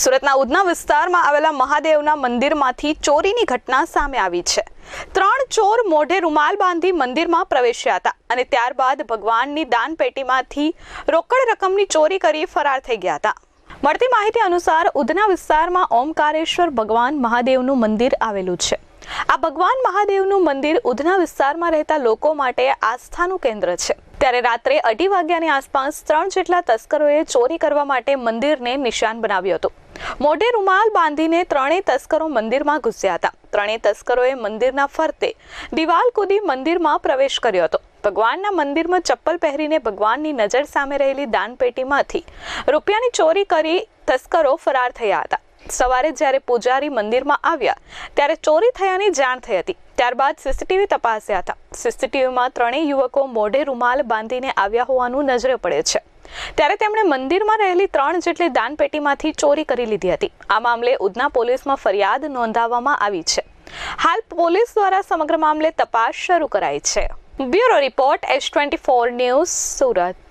સુરતના ઉધના વિસ્તારમાં આવેલા મહાદેવના મંદિરમાંથી ચોરીની ઘટના સામે આવી છે. ત્રણ ચોર મોઢે રૂમાલ બાંધી મંદિરમાં પ્રવેશ્યા હતા અને ત્યારબાદ ભગવાનની દાનપેટીમાંથી રોકડ રકમની ચોરી કરી ફરાર થઈ ગયા હતા. મળતી માહિતી અનુસાર ઉધના વિસ્તારમાં ઓમકારેશ્વર ભગવાન મહાદેવનું મંદિર આવેલું છે. આ ભગવાન મહાદેવનું મંદિર ઉધના વિસ્તારમાં રહેતા લોકો માટે આસ્થાનું કેન્દ્ર છે. ત્યારે રાત્રે અઢી વાગ્યાની આસપાસ ત્રણ જેટલા તસ્કરોએ ચોરી કરવા માટે મંદિરને નિશાન બનાવ્યું હતું. મોઢે રૂમાલ બાંધીને ત્રણેય તસ્કરો મંદિરમાં ઘૂસ્યા હતા. ત્રણેય તસ્કરોએ મંદિરના ફરતે દિવાલ કૂદી મંદિરમાં પ્રવેશ કર્યો હતો. ભગવાનના મંદિરમાં ચપ્પલ પહેરીને ભગવાનની નજર સામે રહેલી દાનપેટીમાંથી રૂપિયાની ચોરી કરી તસ્કરો ફરાર થયા હતા. સવારે જ્યારે પૂજારી મંદિરમાં આવ્યા, ત્યારે ચોરી થયાની જાણ થઈ હતી. ત્યારબાદ સીસીટીવી તપાસ્યા હતા. સીસીટીવીમાં ત્રણેય યુવકો મોઢે રૂમાલ બાંધીને આવ્યા હોવાનું નજરે પડે છે. ત્યારે તેમણે મંદિરમાં રહેલી ત્રણ જેટલી દાનપેટીમાંથી ચોરી કરી લીધી હતી. આ મામલે ઉધના પોલીસમાં ફરિયાદ નોંધાવવામાં આવી છે. હાલ પોલીસ દ્વારા સમગ્ર મામલે તપાસ શરૂ કરાઈ છે. Bureau report S twenty four news Surat.